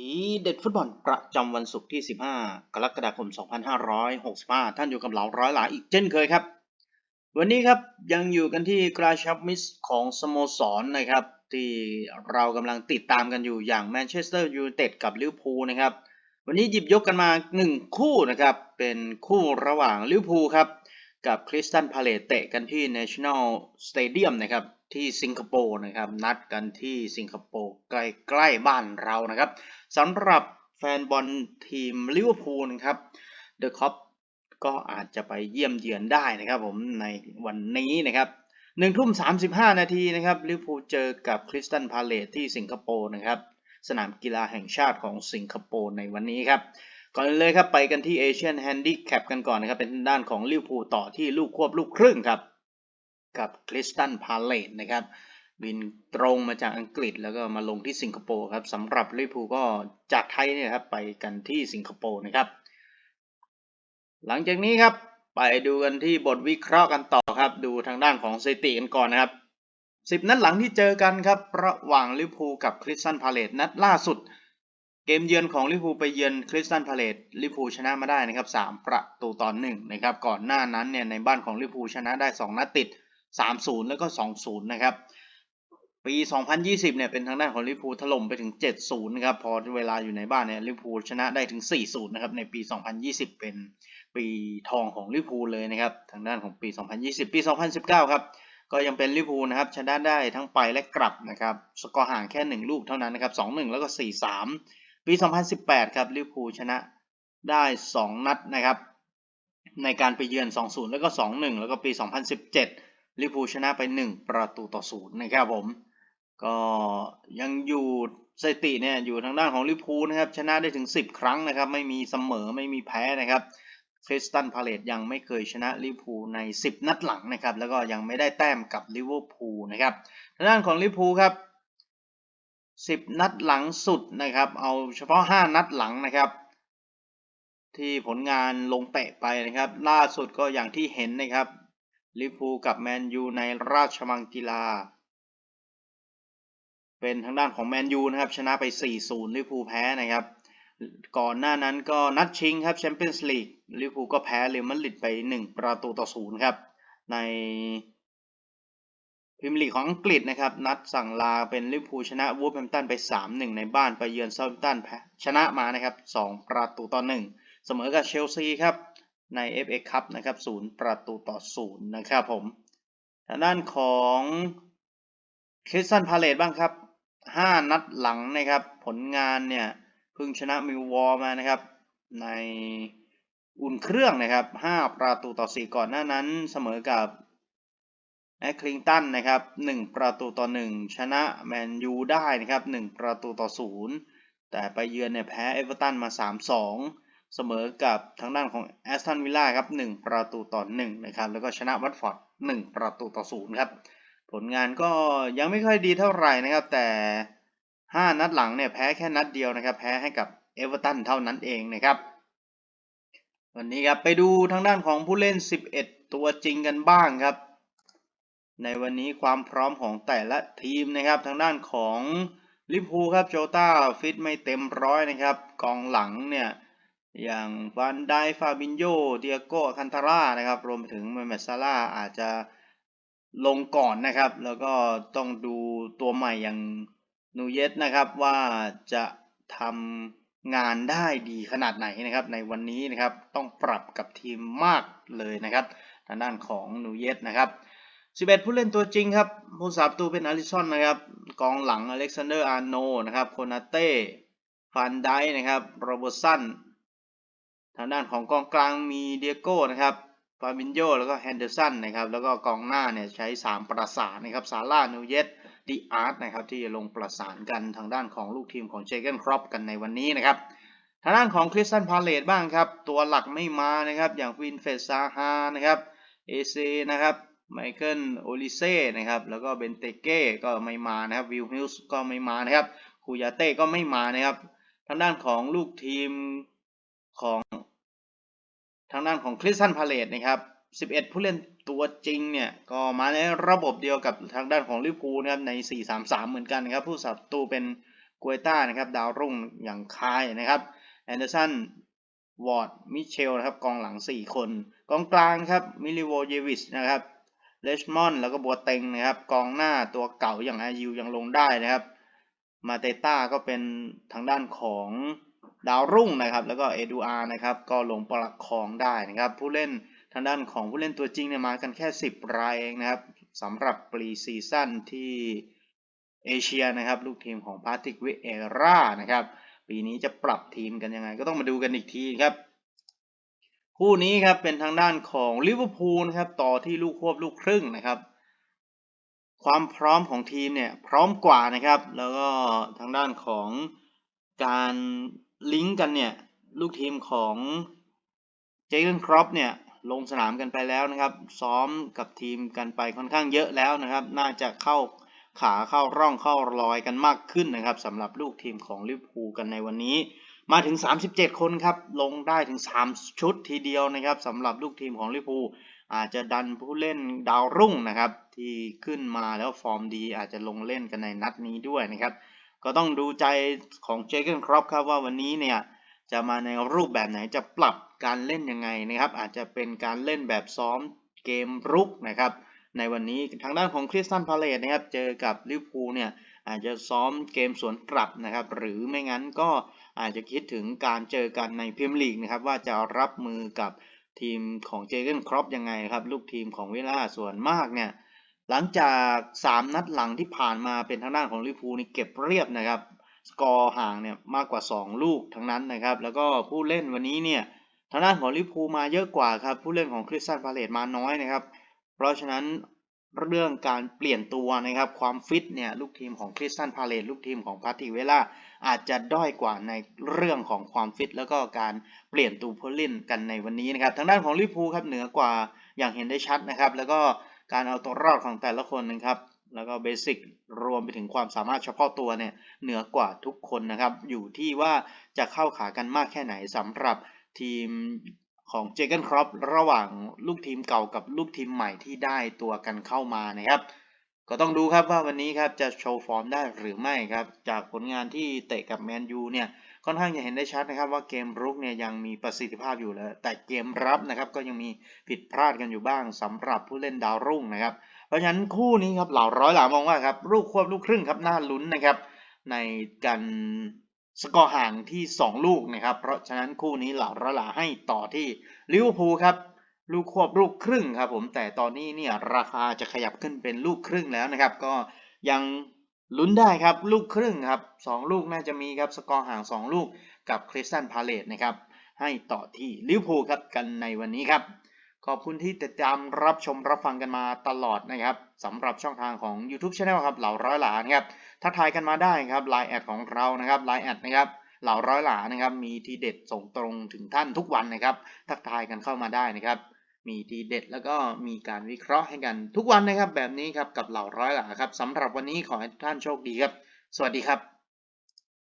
ทีเด็ดฟุตบอลประจำวันศุกร์ที่ 15 กรกฎาคม 2565 ท่านอยู่กับเราร้อยหลาอีกเช่นเคยครับ วันนี้ครับยังอยู่กันที่กราชับมิสของสโมสรนะครับ ที่เรากำลังติดตามกันอยู่อย่างแมนเชสเตอร์ยูไนเต็ดกับลิเวอร์พูลนะครับ วันนี้หยิบยกกันมา 1 คู่นะครับ เป็นคู่ระหว่างลิเวอร์พูลครับ กับคริสตันพาเลตเตะกันที่ National Stadium นะครับ ที่สิงคโปร์นะครับ นัดกันที่สิงคโปร์ใกล้ๆบ้านเรานะครับสำหรับแฟนบอลทีมลิเวอร์พูลนะครับเดอะคอปก็อาจจะไปเยี่ยมเยือนได้นะครับผมในวันนี้นะครับหนึ่งทุ่มสามสิบห้านาทีนะครับลิเวอร์พูลเจอกับคริสตันพาเลตที่สิงคโปร์นะครับ สนามกีฬาแห่งชาติของสิงคโปร์ในวันนี้ครับก่อนอื่นเลยครับไปกันที่เอเชียนแฮนดิแคปกันก่อนนะครับ เป็นด้านของลิเวอร์พูลต่อที่ลูกควบลูกครึ่งครับ กับคริสตันพาเลตนะครับ บินตรงมาจากอังกฤษแล้วก็มาลงที่สิงคโปร์ครับสำหรับลิเวอร์พูลก็จากไทยเนี่ยครับไปกันที่สิงคโปร์นะครับ หลังจากนี้ครับไปดูกันที่บทวิเคราะห์กันต่อครับ ดูทางด้านของสถิติกันก่อนนะครับสิบนัดหลังที่เจอกันครับ ระหว่างลิเวอร์พูลกับคริสตันพาเลตนัดล่าสุด เกมเยือนของลิเวอร์พูลไปเยือนคริสตันพาเลตลิเวอร์พูลชนะมาได้นะครับสามประตูต่อหนึ่งนะครับ ก่อนหน้านั้นเนี่ยในบ้านของลิเวอร์พูลชนะได้สองนัดติด สามศูนย์แล้วก็สองศูนย์นะครับ ปี 2020 เนี่ยเป็นทางด้านของลิเวอร์พูลถล่มไปถึง 7-0 นะครับ พอเวลาอยู่ในบ้านเนี่ยลิเวอร์พูลชนะได้ถึง 4-0 นะครับ ในปี 2020 เป็นปีทองของลิเวอร์พูลเลยนะครับ ทางด้านของปี 2020 ปี 2019 ครับก็ยังเป็นลิเวอร์พูลนะครับชนะได้ทั้งไปและกลับนะครับสกอร์ห่างแค่ 1 ลูกเท่านั้นนะครับ2-1 แล้วก็ 4-3 ปี 2018 ครับลิเวอร์พูลชนะได้ 2 นัดนะครับ ในการไปเยือน 2-0 แล้วก็ 2-1 แล้วก็ปี 2017 ลิพูชนะไป 1 ประตูต่อ0นย์นะครับผม ก็ยังอยู่สถิติเนี่ยอยู่ทางด้านของลิพูนะครับ ชนะได้ถึง 10 ครั้งนะครับ ไม่มีเสมอไม่มีแพ้นะครับคริสตันพาเลตยังไม่เคยชนะลิพูใน 10 นัดหลังนะครับ แล้วก็ยังไม่ได้แต้มกับลิเวอร์พูลนะครับทางด้านของลิพูครับ 10 นัดหลังสุดนะครับ เอาเฉพาะ 5 นัดหลังนะครับ ที่ผลงานลงเตะไปนะครับ ล่าสุดก็อย่างที่เห็นนะครับ ลิเวอร์พูกับแมนยูในราชมังกีฬา เป็นทางด้านของแมนยูนะครับ ชนะไป 4-0 ลิเวอร์พูแพ้นะครับ ก่อนหน้านั้นก็นัดชิงครับแชมเปี้ยนส์ลีกลิเวอร์พูก็แพ้เรอัลมาดริดไป 1 ประตูต่อ 0 ครับ ในพรีเมียร์ลีกของอังกฤษนะครับ นัดสั่งลาเป็นลิเวอร์พูชนะวูฟแฮมป์ตันไป 3-1 ในบ้านไปเยือนเซาท์แฮมป์ตันชนะมานะครับ 2 ประตูต่อ 1 เสมอกับเชลซีครับ ใน FA คัพนะครับ0ประตูต่อ0นะครับผมทางด้านของคริสตันพาเลตบ้างครับ5นัดหลังนะครับ ผลงานเนี่ยเพิ่งชนะมิววอลมานะครับ ในอุ่นเครื่องนะครับ5ประตูต่อ4ก่อนหน้านั้นเสมอกับแอคลิงตันนะครับ1ประตูต่อ1ชนะแมนยูได้นะครับ1ประตูต่อ0แต่ไปเยือนเนี่ยแพ้เอเวอร์ตันมา3-2 เสมอกับทางด้านของแอสตันวิลล่าครับ1ประตูต่อ1นะครับแล้วก็ชนะวัตฟอร์ด1ประตูต่อ0ครับผลงานก็ยังไม่ค่อยดีเท่าไหร่นะครับ แต่ 5 นัดหลังเนี่ยแพ้แค่นัดเดียวนะครับ แพ้ให้กับเอเวอร์ตันเท่านั้นเองนะครับวันนี้ครับไปดูทางด้านของผู้เล่น 11 ตัวจริงกันบ้างครับ ในวันนี้ความพร้อมของแต่ละทีมนะครับ ทางด้านของลิพูครับโจต้าฟิตไม่เต็มร้อยนะครับ กองหลังเนี่ย อย่างวันไดฟาบินโยเดียโกคันทาร่านะครับ รวมถึงเมเมซาร่าอาจจะลงก่อนนะครับ แล้วก็ต้องดูตัวใหม่อย่างนูเยสนะครับว่าจะทำงานได้ดีขนาดไหนนะครับ ในวันนี้นะครับต้องปรับกับทีมมากเลยนะครับทางด้านของนูเยสนะครับ11 ผู้เล่นตัวจริงครับผู้สาประตูเป็นอาริซอนนะครับกองหลังอเล็กซานเดอร์อาร์โนนะครับโคนาเต้ฟันไดนะครับโรเบอร์สัน ทางด้านของกองกลางมีเดียโก้นะครับฟาบินโยแล้วก็แฮนเดอร์สันนะครับแล้วก็กองหน้าเนี่ยใช้ 3 ประสานนะครับซาร่านูเยสดีอาร์ตนะครับที่จะลงประสานกันทางด้านของลูกทีมของเจเกนครอปกันในวันนี้นะครับทางด้านของคริสตันพาเลตบ้างครับ ตัวหลักไม่มานะครับ อย่างวินเฟสซาฮานะครับเอเซนะครับไมเคิลโอลิเซ่นะครับแล้วก็เบนเตเก้ก็ไม่มานะครับวิลฮิลส์ก็ไม่มานะครับคูยาเต้ก็ไม่มานะครับทางด้านของลูกทีม ของทางด้านของคริสตันพาเลตนะครับ 11 ผู้เล่นตัวจริงเนี่ย ก็มาในระบบเดียวกับทางด้านของลิเวอร์พูลนะครับใน 4-3-3 เหมือนกันครับ ผู้สับตูเป็นกวยต้านะครับ ดาวรุ่งอย่างคายนะครับแอนเดอร์สันวอร์ดมิเชลนะครับกองหลัง 4 คน กองกลางครับมิลิโวเยวิชนะครับเลชมอนแล้วก็บัวเต็งนะครับกองหน้าตัวเก่าอย่างอายูยังลงได้นะครับ มาเตต้าก็เป็นทางด้านของ ดาวรุ่งนะครับ แล้วก็เอดูอาร์นะครับ ก็ลงประคองได้นะครับ ผู้เล่นทางด้านของผู้เล่นตัวจริงเนี่ยมากันแค่ 10 รายเองนะครับสำหรับปรีซีซั่นที่เอเชียนะครับ ลูกทีมของพาติกวิเอร่านะครับ ปีนี้จะปรับทีมกันยังไง ก็ต้องมาดูกันอีกทีครับ คู่นี้ครับเป็นทางด้านของลิเวอร์พูลนะครับต่อที่ลูกควบลูกครึ่งนะครับความพร้อมของทีมเนี่ยพร้อมกว่านะครับ แล้วก็ทางด้านของการ ลิงก์กันเนี่ย ลูกทีมของเจเกนครอปเนี่ยลงสนามกันไปแล้วนะครับ ซ้อมกับทีมกันไปค่อนข้างเยอะแล้วนะครับ น่าจะเข้าขาเข้าร่องเข้ารอยกันมากขึ้นนะครับสำหรับลูกทีมของลิเวอร์พูลกันในวันนี้ มาถึง 37 คนครับ ลงได้ถึง 3 ชุดทีเดียวนะครับสำหรับลูกทีมของลิเวอร์พูลอาจจะดันผู้เล่นดาวรุ่งนะครับ ที่ขึ้นมาแล้วฟอร์มดีอาจจะลงเล่นกันในนัดนี้ด้วยนะครับ ก็ต้องดูใจของเจเกนครอปครับว่าวันนี้เนี่ยจะมาในรูปแบบไหนจะปรับการเล่นยังไงนะครับ อาจจะเป็นการเล่นแบบซ้อมเกมรุกนะครับ ในวันนี้ทางด้านของคริสตันพาเลตนะครับ เจอกับลิเวอร์พูลเนี่ยอาจจะซ้อมเกมสวนกลับนะครับ หรือไม่งั้นก็อาจจะคิดถึงการเจอกันในพรีเมียร์ลีกนะครับ ว่าจะรับมือกับทีมของเจเกนครอปยังไงครับ ลูกทีมของเวล่าส่วนมากเนี่ย หลังจาก 3 นัดหลังที่ผ่านมาเป็นทางด้านของลิเวอร์พูนี่เก็บเรียบนะครับ สกอร์ห่างเนี่ยมากกว่า 2 ลูกทั้งนั้นนะครับ แล้วก็ผู้เล่นวันนี้เนี่ยทางด้านของลิเวอร์พูมาเยอะกว่าครับผู้เล่นของคริสตันพาเลตมาน้อยนะครับ เพราะฉะนั้นเรื่องการเปลี่ยนตัวนะครับความฟิตเนี่ยลูกทีมของคริสตันพาเลตลูกทีมของพาติเวล่าอาจจะด้อยกว่าในเรื่องของความฟิต แล้วก็การเปลี่ยนตัวผู้เล่นกันในวันนี้นะครับทางด้านของลิเวอร์พูครับเหนือกว่าอย่างเห็นได้ชัดนะครับ แล้วก็ การเอาตัวรอดของแต่ละคนนะครับ แล้วก็เบสิกรวมไปถึงความสามารถเฉพาะตัวเนี่ยเหนือกว่าทุกคนนะครับ อยู่ที่ว่าจะเข้าขากันมากแค่ไหนสำหรับทีมของเจเกนครอประหว่างลูกทีมเก่ากับลูกทีมใหม่ที่ได้ตัวกันเข้ามานะครับ ก็ต้องดูครับว่าวันนี้ครับจะโชว์ฟอร์มได้หรือไม่ครับ จากผลงานที่เตะกับแมนยูเนี่ย ค่อนข้างจะเห็นได้ชัดนะครับว่าเกมรุกเนี่ยยังมีประสิทธิภาพอยู่แล้วแต่เกมรับนะครับก็ยังมีผิดพลาดกันอยู่บ้างสำหรับผู้เล่นดาวรุ่งนะครับ เพราะฉะนั้นคู่นี้ครับเหล่าร้อยหลามองว่าครับลูกควบลูกครึ่งครับน่าลุ้นนะครับในการสกอร์ห่างที่ 2 ลูกนะครับ เพราะฉะนั้นคู่นี้เหล่าร้อยหลาให้ต่อที่ลิเวอร์พูลครับลูกควบลูกครึ่งครับผมแต่ตอนนี้เนี่ยราคาจะขยับขึ้นเป็นลูกครึ่งแล้วนะครับ ก็ยัง ลุ้นได้ครับ ลูกครึ่งครับสองลูกน่าจะมีครับ สกอร์ห่าง 2 ลูกกับคริสตันพาเลตนะครับ ให้ต่อที่ลิเวอร์พูลครับกันในวันนี้ครับ ขอบคุณที่ติดตามรับชมรับฟังกันมาตลอดนะครับสำหรับช่องทางของ YouTube Channel ครับเหล่าร้อยหลานครับทักทายกันมาได้ครับไลน์แอดของเรานะครับไลน์แอดนะครับเหล่าร้อยหลานะครับมีทีเด็ดส่งตรงถึงท่านทุกวันนะครับ ทักทายกันเข้ามาได้นะครับ มีทีเด็ดแล้วก็มีการวิเคราะห์ให้กันทุกวันนะครับแบบนี้ครับกับเหล่าร้อยหลาครับสำหรับวันนี้ขอให้ทุกท่านโชคดีครับ สวัสดีครับ